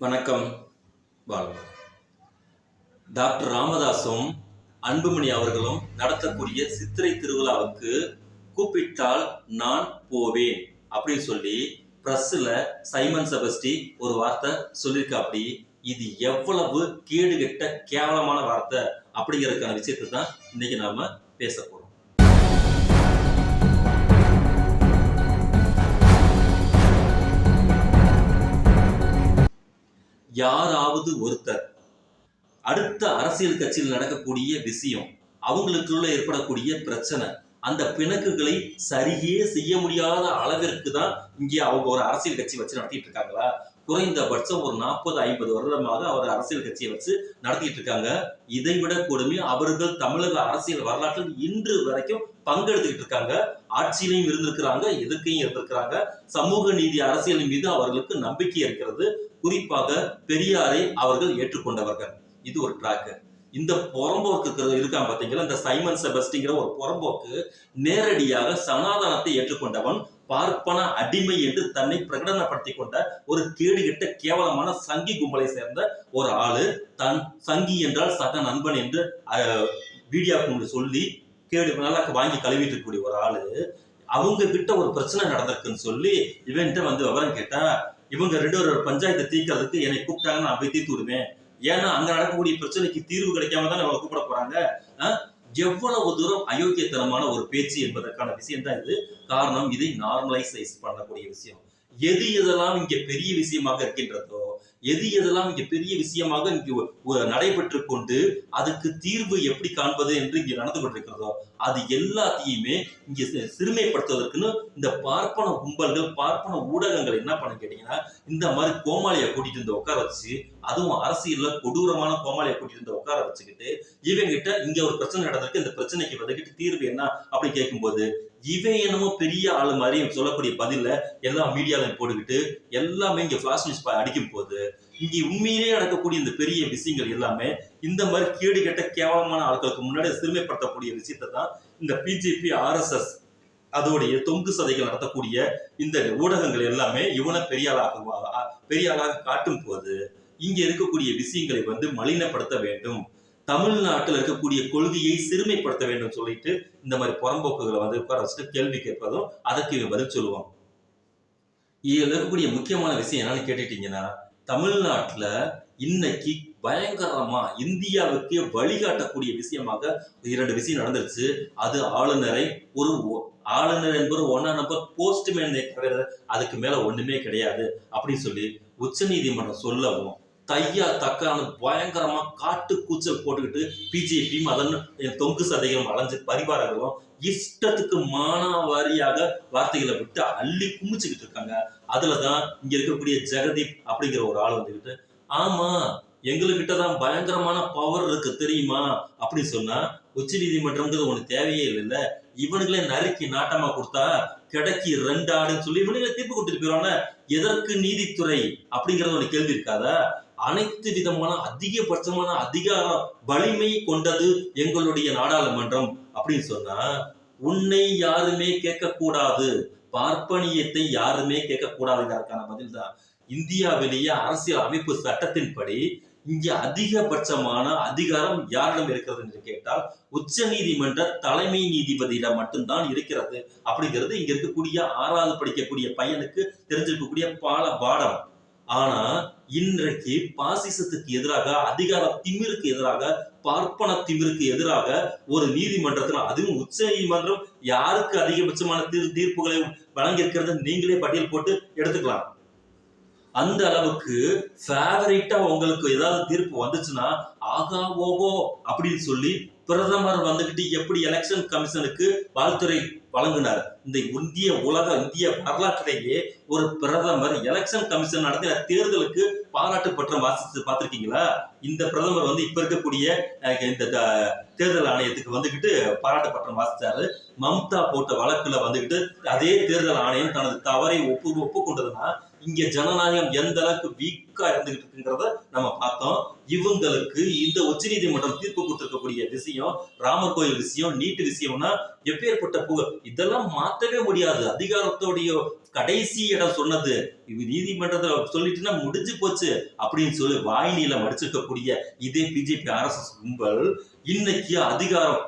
வணக்கம் பாலு டாக்டர் ராமதாசும் அன்புமணி அவர்களும் நடத்தக்கூடிய சித்திரை திருவிழாவுக்கு கூப்பிட்டால் நான் போவேன் அப்படின்னு சொல்லி ப்ரெஸ்ஸில் சைமன் செபஸ்டி ஒரு வார்த்தை சொல்லியிருக்காப்படி இது எவ்வளவு கேடுகட்ட கேவலமான வார்த்தை அப்படிங்கிறதுக்கான விஷயத்தை தான் இன்னைக்கு நாம பேச போகிறோம் யாராவது ஒருத்தர். அடுத்த அரசியல் கட்சியில் நடக்கக்கூடிய விஷயம் அவங்களுக்குள்ள ஏற்படக்கூடிய பிரச்சனை அந்த பிணக்குகளை சரியே செய்ய முடியாத அளவிற்கு தான் இங்கே அவங்க ஒரு அரசியல் கட்சி வச்சு நடத்திட்டு இருக்காங்களா குறைந்தபட்சம் ஒரு நாற்பது ஐம்பது வருடமாக அவர் அரசியல் கட்சியை வச்சு நடத்திட்டு இருக்காங்க இதை விட கொடுமை அவர்கள் தமிழக அரசியல் வரலாற்றில் இன்று வரைக்கும் பங்கெடுத்துக்கிட்டு இருக்காங்க. ஆட்சியிலையும் இருந்திருக்கிறாங்க எதிர்க்கையும் இருந்திருக்கிறாங்க. சமூக நீதி அரசியலின் மீது அவர்களுக்கு நம்பிக்கை இருக்கிறது. குறிப்பாக பெரியாரை அவர்கள் ஏற்றுக்கொண்டவர்கள். இது ஒரு ட்ராக்கு இந்த புறம்போக்கு இருக்கான் பாத்தீங்களா? இந்த சைமன் செபஸ்டிங்கிற ஒரு புறம்போக்கு நேரடியாக சனாதனத்தை ஏற்றுக்கொண்டவன் பார்ப்பன அடிமை என்று தன்னை பிரகடனப்படுத்தி கொண்ட ஒரு கேடுகிட்ட கேவலமான சங்கி கும்பலை சேர்ந்த ஒரு ஆளு. தன் சங்கி என்றால் சக நண்பன் என்று வீடியோக்கு சொல்லி கேடு நல்லா வாங்கி கழுவிட்டு இருக்கக்கூடிய ஒரு ஆளு. அவங்க கிட்ட ஒரு பிரச்சனை நடந்திருக்குன்னு சொல்லி இவன்கிட்ட வந்து விவரம் கேட்டா இவங்க ரெண்டு ஒரு பஞ்சாயத்தை தீர்க்கறதுக்கு என்னை கூப்பிட்டாங்க நான் போய் தீர்த்து விடுவேன். ஏன்னா அங்க நடக்கக்கூடிய பிரச்சனைக்கு தீர்வு கிடைக்காம தான் அவங்க கூப்பிட போறாங்க. எவ்வளவு தூரம் அயோக்கியத்தனமான ஒரு பேச்சு என்பதற்கான விஷயம் தான் இது. காரணம் இதை நார்மலைசைஸ் பண்ணக்கூடிய விஷயம். எது எதெல்லாம் இங்க பெரிய விஷயமாக இருக்கின்றதோ எது எதெல்லாம் இங்க பெரிய விஷயமாக இங்கு நடைபெற்று கொண்டு அதுக்கு தீர்வு எப்படி காண்பது என்று இங்கு நடந்து கொண்டிருக்கிறதோ அது எல்லாத்தையுமே இங்க சிறுமைப்படுத்துவதற்குன்னு இந்த பார்ப்பன கும்பல்கள் பார்ப்பன ஊடகங்கள் என்ன பண்ண கேட்டீங்கன்னா இந்த மாதிரி கோமாளியை கூட்டிட்டு வந்து உட்கார வச்சு அதுவும் அரசியல்ல கொடூரமான கோமாளியை கூட்டிட்டு வந்து உட்கார வச்சுக்கிட்டு இவங்கிட்ட இங்க ஒரு பிரச்சனை நடந்திருக்கு இந்த பிரச்சனைக்கு வந்துகிட்டு தீர்வு என்ன அப்படி கேட்கும்போது இவன் என்னமோ பெரிய ஆளு மாதிரி சொல்லக்கூடிய பதில எல்லா மீடியாவில் போட்டுக்கிட்டு எல்லாமே இங்க ஃபிளாஷ் நியூஸ் அடிக்கும் போது இங்க உண்மையிலேயே நடக்கக்கூடிய இந்த பெரிய விஷயங்கள் எல்லாமே இந்த மாதிரி கேடு கெட்ட கேவலமான ஆட்களுக்கு முன்னாடி சிறுமைப்படுத்தக்கூடிய விஷயத்தை தான் இந்த பிஜேபி ஆர்எஸ்எஸ் அதோடைய தொங்கு சதைகள் நடத்தக்கூடிய இந்த ஊடகங்கள் எல்லாமே இவனை பெரிய ஆளாக பெரிய ஆளாக காட்டும் போது இங்க இருக்கக்கூடிய விஷயங்களை வந்து மலினப்படுத்த வேண்டும். தமிழ்நாட்டில் இருக்கக்கூடிய கொள்கையை சிறுமைப்படுத்த வேண்டும் சொல்லிட்டு இந்த மாதிரி புறம்போக்குகளை வந்து உட்கார வச்சுட்டு கேள்வி கேட்பதும் அதற்கு இவன் பதில் சொல்லுவான். இதில் இருக்கக்கூடிய முக்கியமான விஷயம் என்னன்னு கேட்டுட்டீங்கன்னா தமிழ்நாட்டில் இன்னைக்கு பயங்கரமா இந்தியாவுக்கு வழிகாட்டக்கூடிய விஷயமாக இரண்டு விஷயம் நடந்துருச்சு. அது ஆளுநரை ஒரு ஆளுநர் என்பது ஒன்னா நம்பர் போஸ்ட்மேன் தவிர அதுக்கு மேல ஒண்ணுமே கிடையாது. அப்படின்னு சொல்லி உச்சநீதிமன்றம் சொல்லவும் தையா தக்கான பயங்கரமா காட்டு கூச்சல் போட்டுக்கிட்டு பிஜேபி அதன் தொங்கு சதைகளும் அலைஞ்சு பரிவாரங்களும் இஷ்டத்துக்கு மானாவாரியாக வார்த்தைகளை விட்டு அள்ளி குமிச்சுக்கிட்டு இருக்காங்க. அதுலதான் இங்க இருக்கக்கூடிய ஜெகதீப் அப்படிங்கிற ஒரு ஆள் வந்துக்கிட்டு ஆமா எங்களுக்கிட்ட தான் பயங்கரமான பவர் இருக்கு தெரியுமா? அப்படின்னு சொன்னா உச்ச நீதிமன்றம்ங்கிறது ஒண்ணு தேவையே இல்லைல்ல. இவனுங்களே நறுக்கி நாட்டமா கொடுத்தா கிடைக்கி ரெண்டு ஆடுன்னு சொல்லி இவனுங்களே தீர்ப்பு கொடுத்துட்டு போயிடுவாங்க எதற்கு நீதித்துறை? அப்படிங்கறது ஒரு கேள்வி இருக்காதா? அனைத்து விதமான அதிகபட்சமான அதிகார வலிமை கொண்டது எங்களுடைய நாடாளுமன்றம் அப்படின்னு சொன்னா உன்னை யாருமே கேட்கக்கூடாது. பார்ப்பனியத்தை யாருமே கேட்கக்கூடாதுங்கிறதுக்கான பதில் தான் இந்தியாவிலேயே அரசியல் அமைப்பு சட்டத்தின்படி இங்க அதிகபட்சமான அதிகாரம் யாரிடம் இருக்கிறது என்று கேட்டால் உச்ச நீதிமன்ற தலைமை நீதிபதியிடம் மட்டும்தான் இருக்கிறது. அப்படிங்கிறது இங்க இருக்கக்கூடிய ஆறாவது படிக்கக்கூடிய பையனுக்கு தெரிஞ்சிருக்கக்கூடிய பால பாடம். ஆனா இன்றைக்கு பாசிசத்துக்கு எதிராக அதிகார திமிருக்கு எதிராக பார்ப்பன திமிருக்கு எதிராக ஒரு நீதிமன்றத்தில் அதுவும் உச்ச நீதிமன்றம் யாருக்கு அதிகபட்சமான தீர் தீர்ப்புகளை வழங்கியிருக்கிறது நீங்களே பட்டியல் போட்டு எடுத்துக்கலாம். அந்த அளவுக்கு ஃபேவரேட்டா உங்களுக்கு ஏதாவது தீர்ப்பு வந்துச்சுன்னா ஆகா ஓகோ அப்படின்னு சொல்லி பிரதமர் வந்துகிட்டு எப்படி எலெக்ஷன் கமிஷனுக்கு வாழ்த்துறை வழங்கினார். இந்த இந்திய உலக இந்திய வரலாற்றிலேயே ஒரு பிரதமர் எலெக்ஷன் கமிஷன் நடத்தின தேர்தலுக்கு பாராட்டு பற்றம் வாசித்து பார்த்துருக்கீங்களா? இந்த பிரதமர் வந்து இப்ப இருக்கக்கூடிய இந்த த- தேர்தல் ஆணையத்துக்கு வந்துகிட்டு பாராட்டு பற்றம் வாசித்தாரு மம்தா போட்ட வழக்குல வந்துகிட்டு அதே தேர்தல் ஆணையம் தனது தவறை ஒப்பு ஒப்புக்கொண்டதுன்னா இங்க ஜனநாயகம் எந்த அளவுக்கு வீக்கா இருந்துகிட்டு இருக்குங்கிறத நம்ம பார்த்தோம். இவங்களுக்கு இந்த உச்சநீதிமன்றம் தீர்ப்பு கொடுத்திருக்கக்கூடிய விஷயம் ராமர் கோயில் விஷயம் நீட்டு விஷயம்னா எப்பேற்பட்ட புகழ்? இதெல்லாம் மாத்தவே முடியாது. அதிகாரத்தோடைய கடைசி இடம் சொன்னது. இது நீதிமன்றத்தை சொல்லிட்டுன்னா முடிஞ்சு போச்சு அப்படின்னு சொல்லி வாயினியில மடிச்சிருக்கக்கூடிய இதே பிஜேபி ஆர்எஸ்எஸ் கும்பல் இன்னைக்கு அதிகாரம்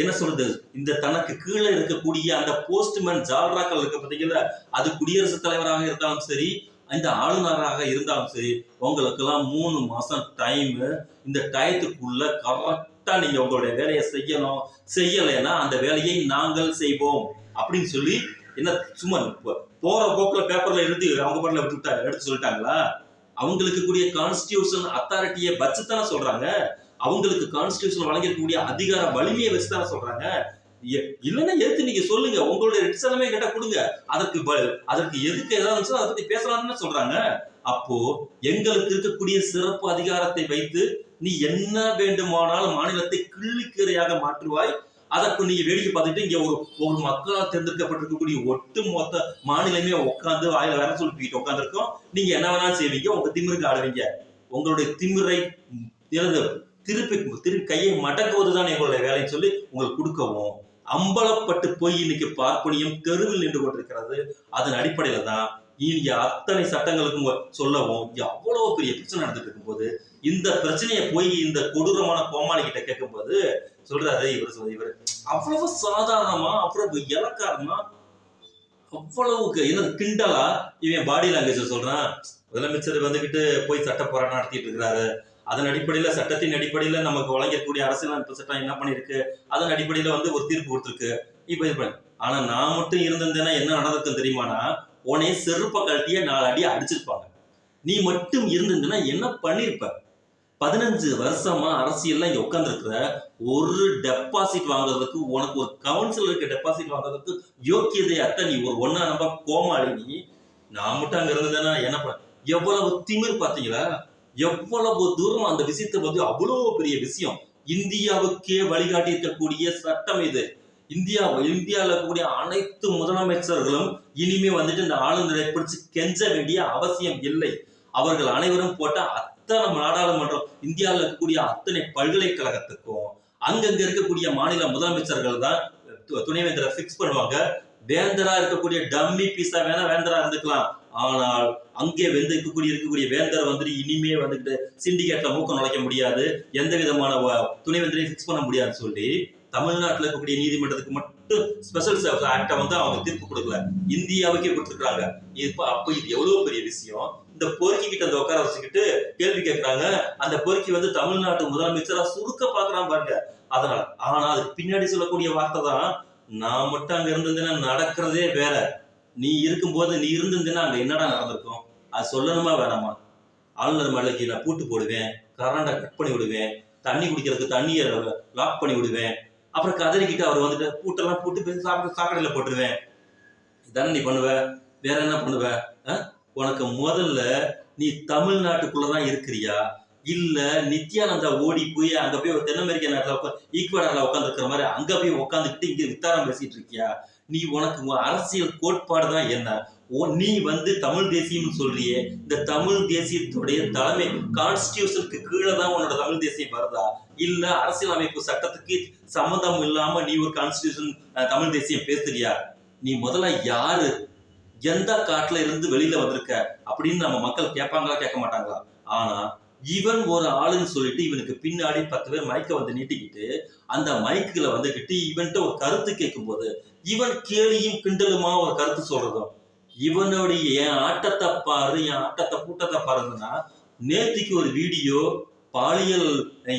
என்ன சொல்றது? இந்த தனக்கு கீழே இருக்கக்கூடிய அந்த போஸ்ட்மேன் ஜால்ராக்கள் இருக்க பார்த்தீங்களா அது குடியரசுத் தலைவராக இருந்தாலும் சரி இந்த ஆளுநராக இருந்தாலும் சரி உங்களுக்கெல்லாம் மூணு மாசம் டைம் இந்த டயத்துக்குள்ள கரெக்டா நீங்க உங்களுடைய வேலையை செய்யணும். செய்யலைன்னா அந்த வேலையை நாங்கள் செய்வோம். அப்படின்னு சொல்லி என்ன சும்மா போ- போற போக்குல பேப்பர்ல எழுதி அவங்க பாட்டில் விட்டுட்டாங்க எடுத்து சொல்லிட்டாங்களா? அவங்களுக்கு கூடிய கான்ஸ்டியூஷன் அத்தாரிட்டியை வச்சுத்தானே சொல்றாங்க. அவங்களுக்கு கான்ஸ்டியூஷன் வழங்கக்கூடிய அதிகார வலிமையை வச்சுதானே சொல்றாங்க. சொல்கிறாங்க இல்லைன்னா எதுக்கு நீங்க சொல்லுங்க? உங்களுடைய ரிட்ஸ் எல்லாமே கேட்டா கொடுங்க. அதற்கு அதற்கு எதுக்கு ஏதாவது அதை பத்தி பேசலாம்னு சொல்றாங்க. அப்போ எங்களுக்கு இருக்கக்கூடிய சிறப்பு அதிகாரத்தை வைத்து நீ என்ன வேண்டுமானாலும் மாநிலத்தை கிள்ளிக்கீரையாக மாற்றுவாய். அதற்கு நீங்க வேடிக்கை பார்த்துட்டு இங்க ஒரு ஒரு மக்களால் தேர்ந்தெடுக்கப்பட்டிருக்கக்கூடிய ஒட்டு மொத்த மாநிலமே உட்காந்து வாயில வேற சொல்லிட்டு உட்காந்துருக்கோம் நீங்க என்ன வேணாலும் செய்வீங்க. உங்க திமிருக்கு ஆடுவீங்க. உங்களுடைய திமிரை ம், திருப்பி திருப்பி கையை மடக்குவதுதான் எங்களுடைய வேலைன்னு சொல்லி உங்களுக்கு கொடுக்கவும். அம்பலப்பட்டு போய் இன்னைக்கு பார்ப்பனியம் தெருவில் நின்று கொண்டிருக்கிறது. அதன் அடிப்படையில தான் இங்க அத்தனை சட்டங்களுக்கும் சொல்லவும் இங்க அவ்வளவு பெரிய பிரச்சனை நடந்துட்டு இருக்கும்போது இந்த பிரச்சனையை போய் இந்த கொடூரமான கோமாளி கிட்ட கேட்கும்போது சொல்றாரு இவர் இவர் அவ்வளவு சாதாரணமா அவ்வளவு இலக்காரமா அவ்வளவுக்கு என்ன கிண்டலா இவன் பாடி லாங்குவேஜ் சொல்றான். முதலமைச்சர் வந்துகிட்டு போய் சட்ட போராட்டம் நடத்திட்டு இருக்கிறாரு. அதன் அடிப்படையில சட்டத்தின் அடிப்படையில நமக்கு வழங்கக்கூடிய அரசியலமைப்பு சட்டம் என்ன பண்ணிருக்கு? அதன் அடிப்படையில வந்து ஒரு தீர்ப்பு கொடுத்துருக்கு. இப்ப இது ஆனா நான் மட்டும் இருந்திருந்தேன்னா என்ன நடந்திருக்கும் தெரியுமானா? உனைய செருப்ப கழட்டிய நாலு அடி அடிச்சிருப்பாங்க. நீ மட்டும் இருந்திருந்தனா என்ன பண்ணிருப்ப? பதினஞ்சு வருஷமா அரசியல்ல இங்க உட்கார்ந்துருக்குற ஒரு டெபாசிட் வாங்குறதுக்கு உனக்கு ஒரு கவுன்சிலருக்கு டெபாசிட் வாங்குறதுக்கு யோக்கியதை அத்த நீ ஒரு ஒன்னா நம்பர் கோமாளி நீ. நான் மட்டும் அங்க இருந்தேன்னா என்ன பண்ண? எவ்வளவு திமிர் பாத்தீங்களா? எவ்வளவு தூரம் அந்த விஷயத்தை வந்து அவ்வளவு பெரிய விஷயம். இந்தியாவுக்கே வழிகாட்டி இருக்கக்கூடிய சட்டம் இது. இந்தியா இந்தியாவில் இருக்கக்கூடிய அனைத்து முதலமைச்சர்களும் இனிமே வந்துட்டு இந்த ஆளுநரை பிடிச்சு கெஞ்ச வேண்டிய அவசியம் இல்லை. அவர்கள் அனைவரும் போட்ட அத்தனை நாடாளுமன்றம் இந்தியாவில் இருக்கக்கூடிய அத்தனை பல்கலைக்கழகத்துக்கும் அங்கங்க இருக்கக்கூடிய மாநில முதலமைச்சர்கள் தான் துணைவேந்தரை ஃபிக்ஸ் பண்ணுவாங்க. வேந்தரா இருக்கக்கூடிய டம்மி பீஸா வேணா வேந்தரா இருந்துக்கலாம். ஆனால் அங்கே வந்து இருக்கக்கூடிய இருக்கக்கூடிய வேந்தர் வந்துட்டு இனிமே வந்துட்டு சிண்டிகேட்ல மூக்கம் நுழைக்க முடியாது. எந்த விதமான வ- துணைவேந்தரையும் ஃபிக்ஸ் பண்ண முடியாதுன்னு சொல்லி தமிழ்நாட்டில் இருக்கக்கூடிய நீதிமன்றத்துக்கு மட்டும் ஸ்பெஷல் ஆக்டை வந்து அவங்க தீர்ப்பு கொடுக்கல. இந்தியாவுக்கே கொடுத்துருக்காங்க இப்ப அப்ப இது எவ்வளவு பெரிய விஷயம்? இந்த பொறுக்கி கிட்ட அந்த உட்கார வச்சுக்கிட்டு கேள்வி கேட்கறாங்க. அந்த பொறுக்கி வந்து தமிழ்நாட்டு முதலமைச்சரா சுருக்க பாக்குறான் பாருங்க. அதனால ஆனா அதுக்கு பின்னாடி சொல்லக்கூடிய வார்த்தை தான் நான் மட்டும் அங்க இருந்ததுன்னா நடக்கிறதே வேற. நீ இருக்கும்போது நீ இருந்திருந்தேன்னா அங்கே என்னடா நடந்திருக்கும்? அது சொல்லணுமா வேணாமா? ஆளுநர் மலைக்கு நான் பூட்டு போடுவேன் கரண்டை கட் பண்ணி விடுவேன் தண்ணி குடிக்கிறதுக்கு தண்ணியை லாக் பண்ணி விடுவேன். அப்புறம் கதறிக்கிட்டு அவர் வந்துட்டு பூட்டெல்லாம் பூட்டு போய் சாப்பிட்டு சாக்கடையில போட்டுருவேன். இதானே நீ பண்ணுவ? வேற என்ன பண்ணுவ? ஆ? உனக்கு முதல்ல நீ தமிழ்நாட்டுக்குள்ள தான் இருக்கிறியா? இல்ல நித்யானந்தா ஓடி போய் அங்க போய் தென் அமெரிக்க நாட்டுல ஈக்குவடார்ல உட்காந்துருக்கிற மாதிரி அங்க போய் உட்காந்துக்கிட்டு இங்க வித்தாரம் பேசிட்டு இருக்கியா? நீ உனக்கு உன் அரசியல் கோட்பாடு தான் என்ன? நீ வந்து தமிழ் தேசியம்னு சொல்றியே. இந்த தமிழ் தேசியத்துடைய தலைமை கான்ஸ்டியூஷனுக்கு கீழே தான் உன்னோட தமிழ் தேசியம் வருதா? இல்ல அரசியலமைப்பு சட்டத்துக்கு சம்மந்தம் இல்லாம நீ ஒரு கான்ஸ்டியூஷன் தமிழ் தேசியம் பேசுறியா? நீ முதல்ல யாரு? எந்த காட்டுல இருந்து வெளியில வந்திருக்க? அப்படின்னு நம்ம மக்கள் கேட்பாங்களா கேட்க மாட்டாங்களா? ஆனா இவன் ஒரு ஆளுன்னு சொல்லிட்டு இவனுக்கு பின்னாடி பத்து பேர் மைக்கை வந்து நீட்டிக்கிட்டு அந்த மைக்குல வந்துக்கிட்டு இவன்கிட்ட ஒரு கருத்து கேட்கும்போது இவன் கேலியும் கிண்டலுமா ஒரு கருத்து சொல்றதும் இவனுடைய என் ஆட்டத்தை பாரு என் ஆட்டத்தை கூட்டத்தை பாருங்கன்னா நேத்திக்கு ஒரு வீடியோ பாலியல்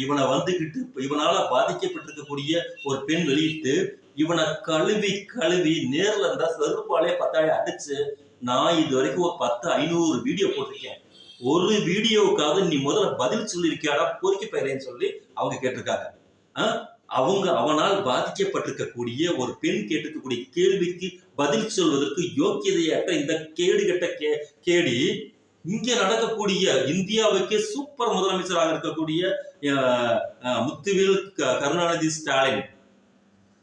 இவனை வந்துகிட்டு இவனால பாதிக்கப்பட்டிருக்கக்கூடிய ஒரு பெண் வெளியிட்டு இவனை கழுவி கழுவி நேர்ல இருந்தா செருப்பாலே பத்தாடி அடிச்சு நான் இது வரைக்கும் ஒரு பத்து ஐநூறு வீடியோ போட்டிருக்கேன். ஒரு வீடியோவுக்காவது நீ முதல்ல பதில் சொல்லியிருக்கியாடா பொறுக்கி பயிலேன்னு சொல்லி அவங்க கேட்டிருக்காங்க. அவங்க அவனால் பாதிக்கப்பட்டிருக்கக்கூடிய ஒரு பெண் கேட்டிருக்கக்கூடிய கேள்விக்கு பதில் சொல்வதற்கு யோக்கியதையற்ற இந்த கேடு கட்ட கே கேடி இங்க நடக்கக்கூடிய இந்தியாவுக்கே சூப்பர் முதலமைச்சராக இருக்கக்கூடிய அஹ், முத்துவேல் க- கருணாநிதி ஸ்டாலின்.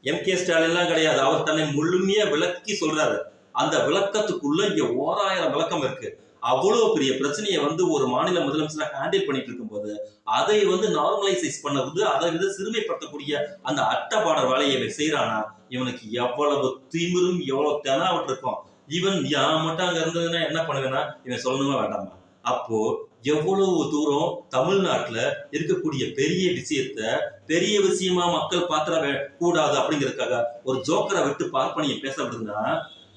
எம் கே ஸ்டாலின்லாம் கிடையாது. அவர் தன்னை முழுமையா விளக்கி சொல்றாரு. அந்த விளக்கத்துக்குள்ள இங்க ஓராயிரம் விளக்கம் இருக்கு. அவ்வளவு பெரிய பிரச்சனையை வந்து ஒரு மாநில முதலமைச்சர் ஹேண்டில் பண்ணிட்டு இருக்கும்போது அதை வந்து நார்மலைசைஸ் பண்ணது அதை வந்து சிறுமைப்படுத்தக்கூடிய அந்த அட்டப்பாடர் வேலையை இவன் செய்யறானா இவனுக்கு எவ்வளவு திமிரும் எவ்வளவு தெனாவட்டு இருக்கும். ஈவன் யான் மட்டும் அங்க இருந்ததுன்னா என்ன பண்ணுவேன்னா இவன் சொல்லணுமா வேண்டாமா? அப்போ எவ்வளவு தூரம் தமிழ்நாட்டுல இருக்கக்கூடிய பெரிய விஷயத்த பெரிய விஷயமா மக்கள் பாத்திர கூடாது அப்படிங்கிறதுக்காக ஒரு ஜோக்கரை விட்டு பார்ப்பனியை பேச விடுதுன்னா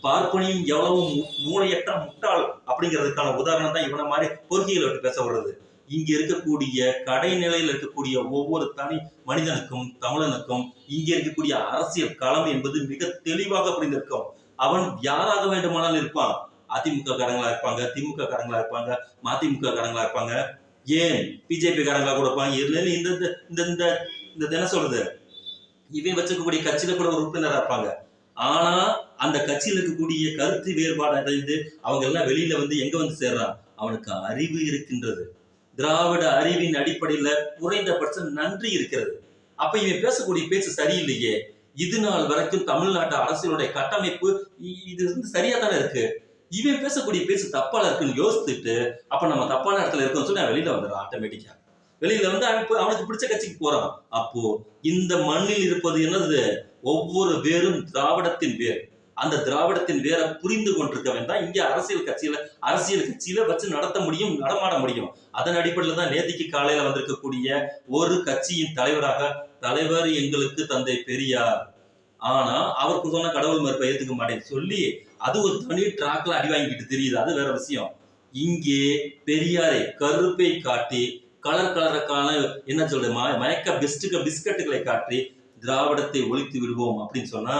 பார்ப்பனியும் எவ்வளவு மூளையற்ற முட்டாள் அப்படிங்கிறதுக்கான உதாரணம் தான் இவனை மாதிரி பொறுக்கிகளை விட்டு பேச விடுறது. இங்க இருக்கக்கூடிய கடைநிலையில் இருக்கக்கூடிய ஒவ்வொரு தனி மனிதனுக்கும் தமிழனுக்கும் இங்க இருக்கக்கூடிய அரசியல் களம் என்பது மிக தெளிவாக புரிந்திருக்கும். அவன் யாராக வேண்டுமானாலும் இருப்பான். அதிமுக காரங்களா இருப்பாங்க திமுக காரங்களா இருப்பாங்க மதிமுக காரங்களா இருப்பாங்க. ஏன்? பிஜேபி காரங்களா கூட இருப்பாங்க. இதுல இந்த இந்த இந்த இந்த இந்த என்ன சொல்றது? இவன் வச்சுக்கக்கூடிய கட்சியில கூட ஒரு உறுப்பினரா இருப்பாங்க. ஆனா அந்த கட்சியில் இருக்கக்கூடிய கருத்து வேறுபாடு அடைந்து அவங்க எல்லாம் வெளியில வந்து எங்க வந்து சேர்றான் அவனுக்கு அறிவு இருக்கின்றது. திராவிட அறிவின் அடிப்படையில குறைந்தபட்சம் நன்றி இருக்கிறது. அப்ப இவன் பேசக்கூடிய பேச்சு சரியில்லையே. இது நாள் வரைக்கும் தமிழ்நாட்டு அரசியலுடைய கட்டமைப்பு இ- இது வந்து சரியா தானே இருக்கு? இவன் பேசக்கூடிய பேச்சு தப்பால இருக்குன்னு யோசித்துட்டு அப்ப நம்ம தப்பான இடத்துல இருக்கோம்னு சொல்லி நான் வெளியில வந்துடுறான் ஆட்டோமேட்டிக்கா வெளியில வந்து அவன் அவனுக்கு பிடிச்ச கட்சிக்கு போறான் அப்போ இந்த மண்ணில் இருப்பது என்னது? ஒவ்வொரு வேரும் திராவிடத்தின் வேர். அந்த திராவிடத்தின் வேரை புரிந்து கொண்டிருக்கவன் தான் இங்கே அரசியல் கட்சியில அரசியல் கட்சியில வச்சு நடத்த முடியும் நடமாட முடியும். அதன் அடிப்படையில் தான் நேத்திக்கு காலையில வந்திருக்கக்கூடிய ஒரு கட்சியின் தலைவராக தலைவர் எங்களுக்கு தந்தை பெரியார். ஆனா அவருக்கு சொன்ன கடவுள் மறுப்பை ஏத்துக்க மாட்டேன்னு சொல்லி அது ஒரு தனி டிராக்ல அடி வாங்கிக்கிட்டு தெரியுது. அது வேற விஷயம். இங்கே பெரியாரை கருப்பை காட்டி கலர் கலருக்கான என்ன சொல்றது மயக்க பிஸ்டுக பிஸ்கட்டுகளை காட்டி திராவிடத்தை ஒழித்து விடுவோம் அப்படின்னு சொன்னா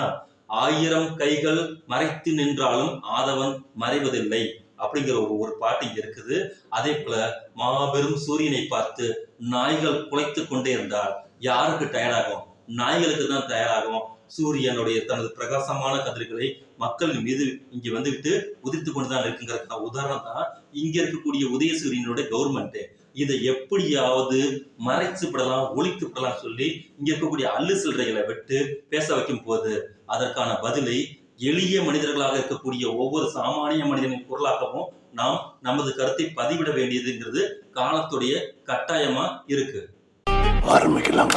ஆயிரம் கைகள் மறைத்து நின்றாலும் ஆதவன் மறைவதில்லை அப்படிங்கிற ஒரு ஒரு பாட்டு இங்க இருக்குது. அதே போல மாபெரும் சூரியனை பார்த்து நாய்கள் குலைத்து கொண்டே இருந்தால் யாருக்கு டயர்டாகும் நாய்களுக்கு தான் தயாராகும். சூரியனுடைய தனது பிரகாசமான கதிர்களை மக்களின் மீது இங்க வந்துகிட்டு உதிர்த்து கொண்டுதான் இருக்குங்கிறதுக்கான உதாரணம் தான் இங்க இருக்கக்கூடிய உதயசூரியனுடைய கவர்மெண்ட் இதை எப்படியாவது மறைச்சு விடலாம் ஒழித்து விடலாம் சொல்லி இங்க இருக்கக்கூடிய அல்லு சில்லறைகளை விட்டு பேச வைக்கும் போது அதற்கான பதிலை எளிய மனிதர்களாக இருக்கக்கூடிய ஒவ்வொரு சாமானிய மனிதனின் குரலாகவும் நாம் நமது கருத்தை பதிவிட வேண்டியதுங்கிறது காலத்துடைய கட்டாயமா இருக்கு. ஆரம்பிக்கலாம்.